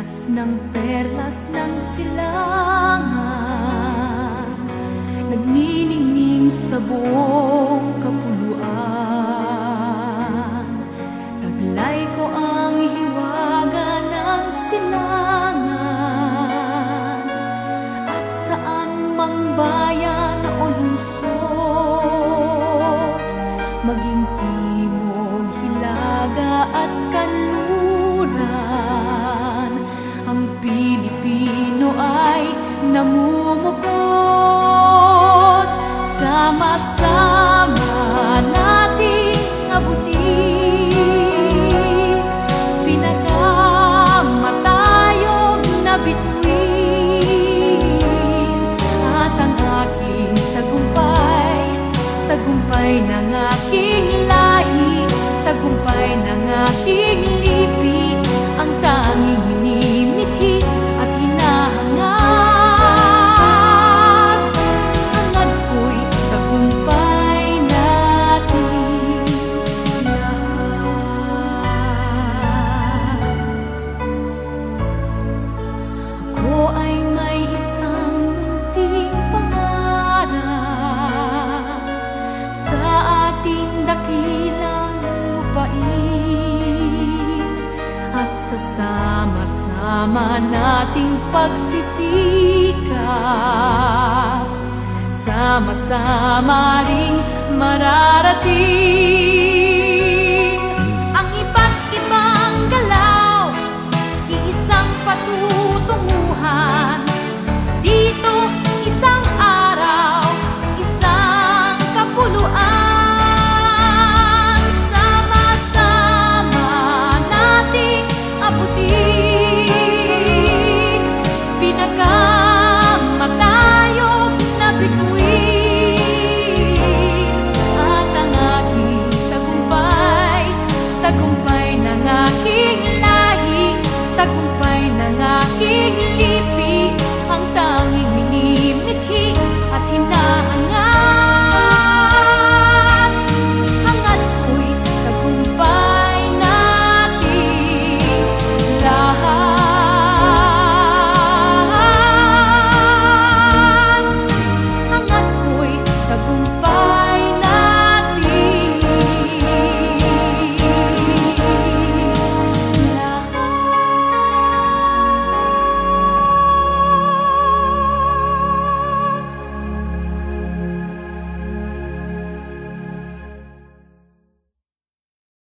ng perlas ng silangan Nagniningning sa buong kapuluan. Taglay ko ang hiwaga ng silangan At saan mang bayan aking lahi Tagumpay ng aking sama-sama nating pagsisikap Sama-sama ring mararating